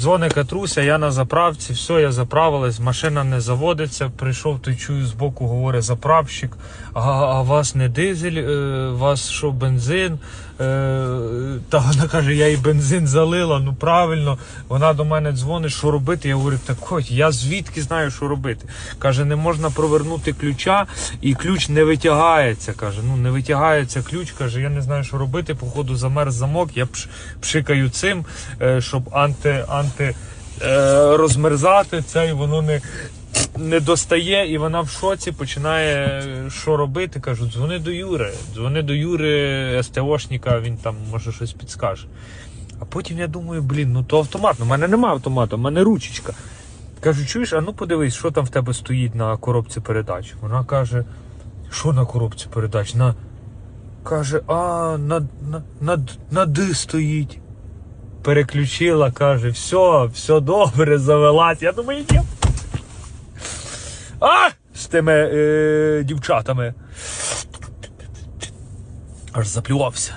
Дзвони Катруся, я на заправці, все, я заправилась, машина не заводиться. Прийшов, той чую збоку, говорить заправщик. А, а вас не дизель, е, вас що, бензин? Е, та вона каже, я і бензин залила, ну правильно. Вона до мене дзвонить, що робити. Я говорю, так ось, я звідки знаю, що робити. Каже, не можна провернути ключа, і ключ не витягається. Каже, ну не витягається ключ. Каже, я не знаю, що робити. Походу замерз замок. Я пш, пшикаю цим, е, щоб анти, анти е, розмерзати це, і воно не. Не достає, і вона в шоці починає е, що робити. Кажу, дзвони до Юри, дзвони до Юри СТОшника, він там може щось підскаже. А потім я думаю, блін, ну то автомат. Ну, в мене нема автомату, в мене ручечка. Кажу, чуєш, а ну подивись, що там в тебе стоїть на коробці передач. Вона каже, що на коробці передач? На... Каже, а, на, на, на, на Д стоїть. Переключила, каже, все, все добре, завелась. Я думаю, є. А! З тими е, дівчатами. Аж заплювався.